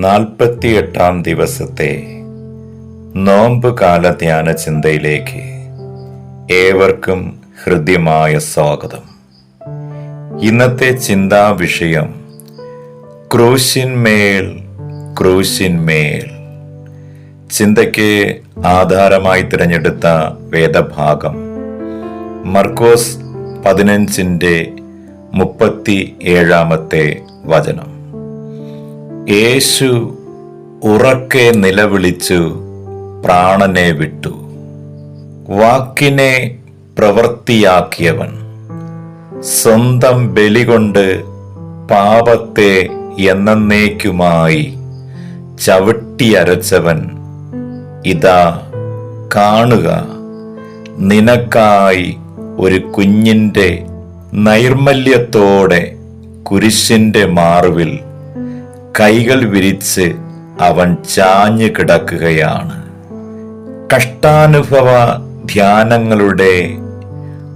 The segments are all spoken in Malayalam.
നാൽപ്പത്തിയെട്ടാം ദിവസത്തെ നോമ്പുകാല ധ്യാന ചിന്തയിലേക്ക് ഏവർക്കും ഹൃദ്യമായ സ്വാഗതം. ഇന്നത്തെ ചിന്താ വിഷയം ക്രൂശിന്മേൽ ക്രൂശിന്മേൽ. ചിന്തയ്ക്ക് ആധാരമായി തിരഞ്ഞെടുത്ത വേദഭാഗം മർക്കോസ് പതിനഞ്ചിന്റെ മുപ്പത്തി ഏഴാമത്തെ വചനം. യേശു ഉറക്കെ നിലവിളിച്ചു പ്രാണനെ വിട്ടു. വാക്കിനെ പ്രവൃത്തിയാക്കിയവൻ. സ്വന്തം ബലി കൊണ്ട് പാപത്തെ എന്നേക്കുമായി ചവിട്ടിയരച്ചവൻ. ഇതാ കാണുക നിനക്കായി ഒരു കുഞ്ഞിന്റെ നൈർമല്യത്തോടെ കുരിശിന്റെ മാർവിൽ കൈകൾ വിരിച്ച് അവൻ ചാഞ്ഞു കിടക്കുകയാണ്. കഷ്ടാനുഭവ ധ്യാനങ്ങളുടെ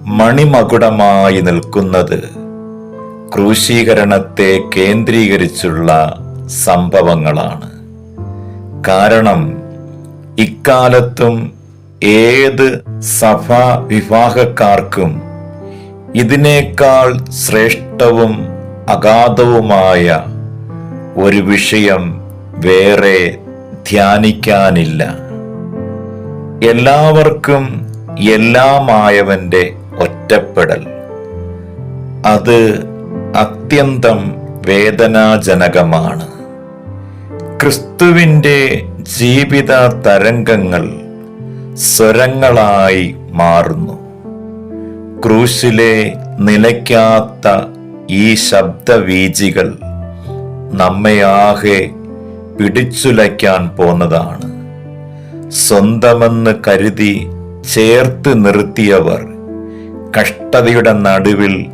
മണിമകുടമായി നിൽക്കുന്നത് ക്രൂശീകരണത്തെ കേന്ദ്രീകരിച്ചുള്ള സംഭവങ്ങളാണ്. കാരണം ഇക്കാലത്തും ഏത് സഭാ വിവാഹക്കാർക്കും ഇതിനേക്കാൾ ശ്രേഷ്ഠവും അഗാധവുമായ ഒരു വിഷയം വേറെ ധ്യാനിക്കാനില്ല. എല്ലാവർക്കും എല്ലാമായവന്റെ ഒറ്റപ്പെടൽ. അത് അത്യന്തം വേദനാജനകമാണ്. ക്രിസ്തുവിന്റെ ജീവിത തരംഗങ്ങൾ സ്വരങ്ങളായി മാറുന്നു. ക്രൂശിലെ നിലയ്ക്കാത്ത ഈ ശബ്ദവീജികൾ നമ്മയാകെ പിടിച്ചുലയ്ക്കാൻ പോന്നതാണ്. സ്വന്തമെന്ന് കരുതി ചേർത്ത് നിർത്തിയവർ കഷ്ടതയുടെ നടുവിൽ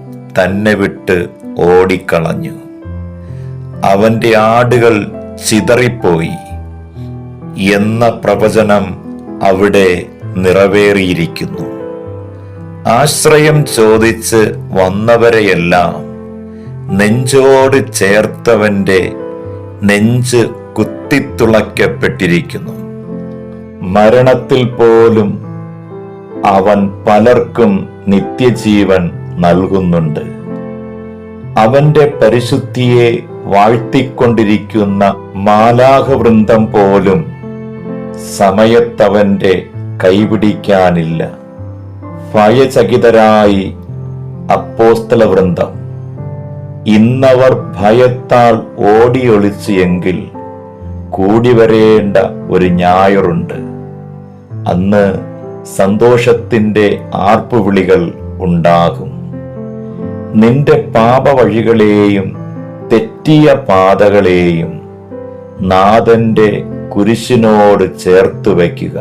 തന്നെ വിട്ട് ഓടിക്കളഞ്ഞു. അവന്റെ ആടുകൾ ചിതറിപ്പോയി. എന്ന പ്രവചനം അവിടെ നിറവേറിയിരിക്കുന്നു. ആശ്രയം ചോദിച്ച് വന്നവരെയെല്ലാം നെഞ്ചോട് ചേർത്തവന്റെ നെഞ്ച് കുത്തിത്തുളയ്ക്കപ്പെട്ടിരിക്കുന്നു. മരണത്തിൽ പോലും അവൻ പലർക്കും നിത്യജീവൻ നൽകുന്നുണ്ട്. അവന്റെ പരിശുദ്ധിയെ വാഴ്ത്തിക്കൊണ്ടിരിക്കുന്ന മാലാഹവൃന്ദം പോലും സമയത്തവന്റെ കൈപിടിക്കാനില്ല. ഭയചകിതരായി അപ്പോസ്തല വൃന്ദം ഇന്നവർ ഭയത്താൽ ഓടിയൊളിച്ചു എങ്കിൽ കൂടി വരേണ്ട ഒരു ഞായറുണ്ട്. അന്ന് സന്തോഷത്തിന്റെ ആർപ്പുവിളികൾ ഉണ്ടാകും. നിന്റെ പാപവഴികളെയും തെറ്റിയ പാതകളെയും നാഥന്റെ കുരിശിനോട് ചേർത്ത് വയ്ക്കുക.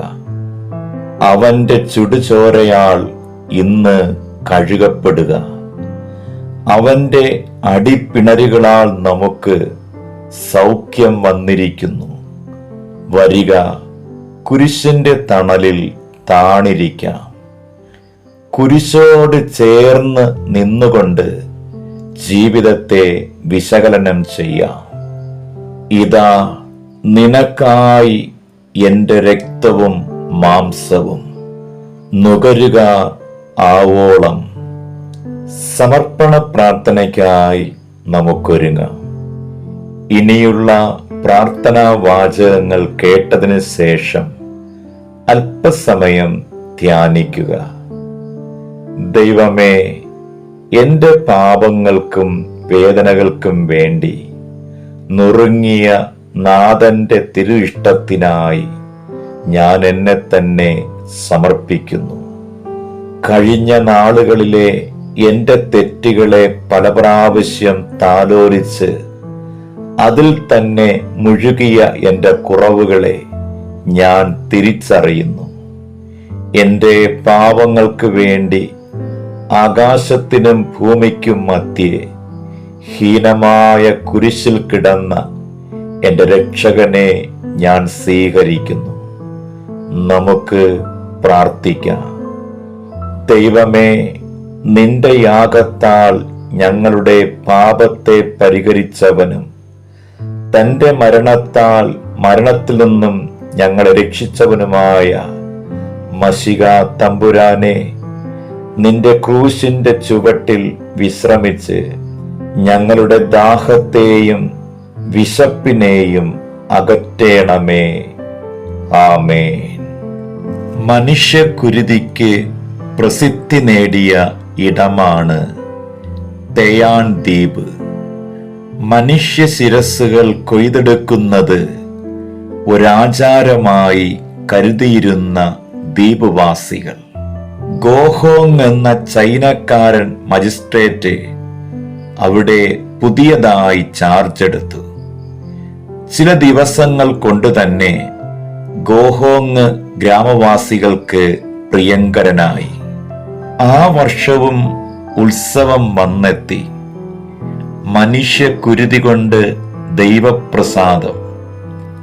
അവന്റെ ചുടുചോരയാൾ ഇന്ന് കഴുകപ്പെടുക. അവന്റെ അടിപ്പിണരുകളാൽ നമുക്ക് സൗഖ്യം വന്നിരിക്കുന്നു. വരിക കുരിശിന്റെ തണലിൽ താണിരിക്കാം. കുരിശോട് ചേർന്ന് നിന്നുകൊണ്ട് ജീവിതത്തെ വിശകലനം ചെയ്യാം. ഇതാ നിനക്കായി എന്റെ രക്തവും മാംസവും. നുകരുക ആവോളം. സമർപ്പണ പ്രാർത്ഥനയ്ക്കായി നമുക്കൊരുങ്ങാം. ഇനിയുള്ള പ്രാർത്ഥനാ വാചകങ്ങൾ കേട്ടതിന് ശേഷം അല്പസമയം ധ്യാനിക്കുക. ദൈവമേ എന്റെ പാപങ്ങൾക്കും വേദനകൾക്കും വേണ്ടി നുറുങ്ങിയ നാഥന്റെ തിരു ഇഷ്ടത്തിനായി ഞാൻ എന്നെ തന്നെ സമർപ്പിക്കുന്നു. കഴിഞ്ഞ നാളുകളിലെ എന്റെ തെറ്റുകളെ പല പ്രാവശ്യം താലോലിച്ച് അതിൽ തന്നെ മുഴുകിയ എന്റെ കുറവുകളെ ഞാൻ തിരിച്ചറിയുന്നു. എന്റെ പാവങ്ങൾക്ക് വേണ്ടി ആകാശത്തിനും ഭൂമിക്കും മധ്യേ ഹീനമായ കുരിശിൽ കിടന്ന എന്റെ രക്ഷകനെ ഞാൻ സ്വീകരിക്കുന്നു. നമുക്ക് പ്രാർത്ഥിക്കാം. ദൈവമേ നിന്റെ യാഗത്താൽ ഞങ്ങളുടെ പാപത്തെ പരിഹരിച്ചവനും. തന്റെ മരണത്താൽ മരണത്തിൽ നിന്നും ഞങ്ങളെ രക്ഷിച്ചവനുമായ മഷിക തമ്പുരാനെ നിന്റെ ക്രൂശിന്റെ ചുവട്ടിൽ വിശ്രമിച്ച് ഞങ്ങളുടെ ദാഹത്തെയും വിശപ്പിനെയും അകറ്റേണമേ. ആമേൻ. മനുഷ്യക്കുരുതിക്ക് പ്രസിദ്ധി നേടിയ ഇടമാണ്. തെയാൻ ദ്വീപ്. മനുഷ്യ ശിരസ്സുകൾ കൊയ്തെടുക്കുന്നത് ഒരാചാരമായി കരുതിയിരുന്ന ദ്വീപവാസികൾ. ഗോഹോങ് എന്ന ചൈനക്കാരൻ മജിസ്ട്രേറ്റ് അവിടെ പുതിയതായി ചാർജ് എടുത്തു. ചില ദിവസങ്ങൾ കൊണ്ട് തന്നെ ഗോഹോങ് ഗ്രാമവാസികൾക്ക് പ്രിയങ്കരനായി. ആ വർഷവും ഉത്സവം വന്നെത്തി. മനുഷ്യ കുരുതി കൊണ്ട് ദൈവപ്രസാദം.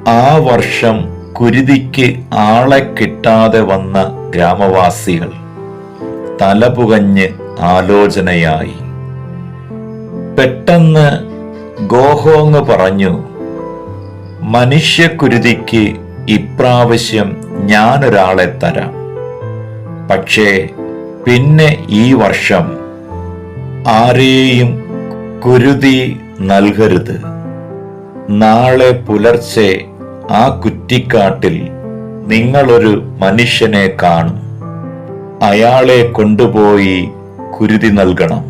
ആ വർഷം കുരുതിക്ക് ആളെ കിട്ടാതെ വന്ന ഗ്രാമവാസികൾ തലപുകഞ്ഞ് ആലോചനയായി. പെട്ടെന്ന് ഗോഹോങ് പറഞ്ഞു മനുഷ്യക്കുരുതിക്ക് ഇപ്രാവശ്യം ഞാനൊരാളെ തരാം. പക്ഷേ പിന്നെ ഈ വർഷം ആരെയും കുരുതി നൽകരുത്. നാളെ പുലർച്ചെ ആ കുറ്റിക്കാട്ടിൽ നിങ്ങളൊരു മനുഷ്യനെ കാണും. അയാളെ കൊണ്ടുപോയി കുരുതി നൽകണം.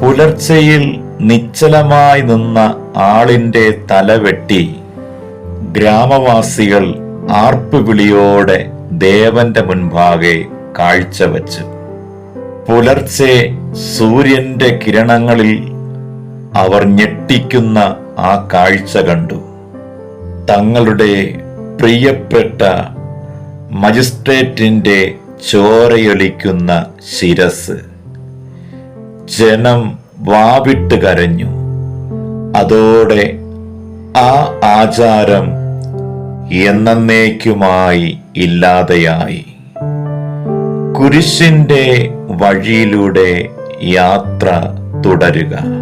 പുലർച്ചയിൽ നിശ്ചലമായി നിന്ന ആളിന്റെ തലവെട്ടി ഗ്രാമവാസികൾ ആർപ്പുവിളിയോടെ ദേവന്റെ മുൻപാകെ കാഴ്ചവെച്ചു പുലർച്ചെ സൂര്യന്റെ കിരണങ്ങളിൽ അവർ ഞെട്ടിക്കുന്ന ആ കാഴ്ച കണ്ടു. തങ്ങളുടെ പ്രിയപ്പെട്ട മജിസ്ട്രേറ്റിന്റെ ചോരയൊലിക്കുന്ന ശിരസ്. ജനം വാവിട്ട് കരഞ്ഞു. അതോടെ ആ ആചാരം എന്നേക്കുമായി ഇല്ലാതെയായി. കുരിശിന്റെ വഴിയിലൂടെ യാത്ര തുടരുക.